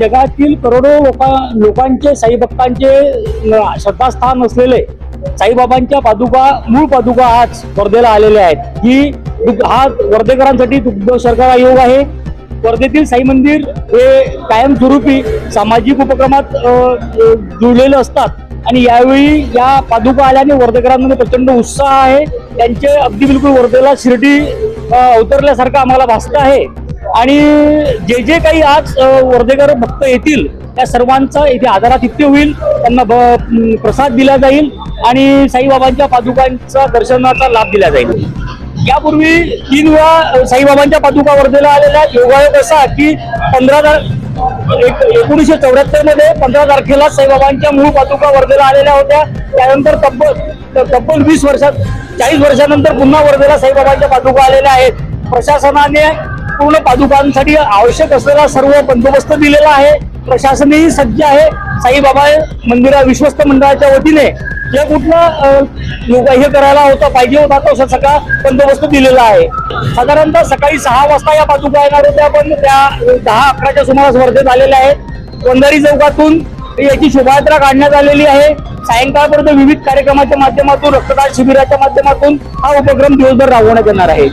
जगातील करोडो लोका लोकांचे साईभक्तांचे श्रद्धास्थान असलेले साईबाबांच्या पादुका मूळ पादुका आज वर्धेला आलेल्या आहेत. ही हा वर्धेकरांसाठी दुग्ध शर्करा योग आहे. वर्धेतील साई मंदिर हे कायमस्वरूपी सामाजिक उपक्रमात जुळलेले असतात. आणि यावेळी या पादुका आल्याने वर्धेकरांमध्ये प्रचंड उत्साह आहे. त्यांचे अगदी बिलकुल वर्धेला शिर्डी अ, अवतरल्यासारखं आम्हाला भासतं आहे. आणि जे जे काही आज वर्धेकर भक्त येतील त्या सर्वांचा इथे आदरातिथ्य होईल. त्यांना ब- प्रसाद दिला जाईल आणि साईबाबांच्या पादुकांचा दर्शनाचा लाभ दिला जाईल. यापूर्वी तीन वेळा साईबाबांच्या पादुका वर्धेला आलेल्या योगायोग असा की पंधरा एक एकोणीसशे चौऱ्याहत्तरमध्ये पंधरा तारखेला साईबाबांच्या मूळ पादुका वर्धेला आलेल्या होत्या. त्यानंतर तब्बल तब्बल वीस वर्षात चाळीस वर्षानंतर पुन्हा वर्धेला साईबाबांच्या पादुका आलेल्या आहेत. प्रशासनाने पूर्ण पादुकांसाठी आवश्यक असलेला सर्व बंदोबस्त दिलेला आहे. प्रशासनही सज्ज आहे. साईबाबा मंदिरा विश्वस्त मंडळाच्या वतीने जे कुठला योगा हे करायला होता पाहिजे होता तो सगळा बंदोबस्त दिलेला आहे. साधारणतः सकाळी सहा वाजता या पादुका येणार होत्या पण त्या दहा अकराच्या सुमारास वर्धेत आलेल्या आहेत. वंधारी चौकातून याची शोभायात्रा काढण्यात आलेली आहे. सायंकाळपर्यंत विविध कार्यक्रमाच्या माध्यमातून रक्तदान शिबिराच्या माध्यमातून हा उपक्रम दिवसभर राबवण्यात येणार आहे.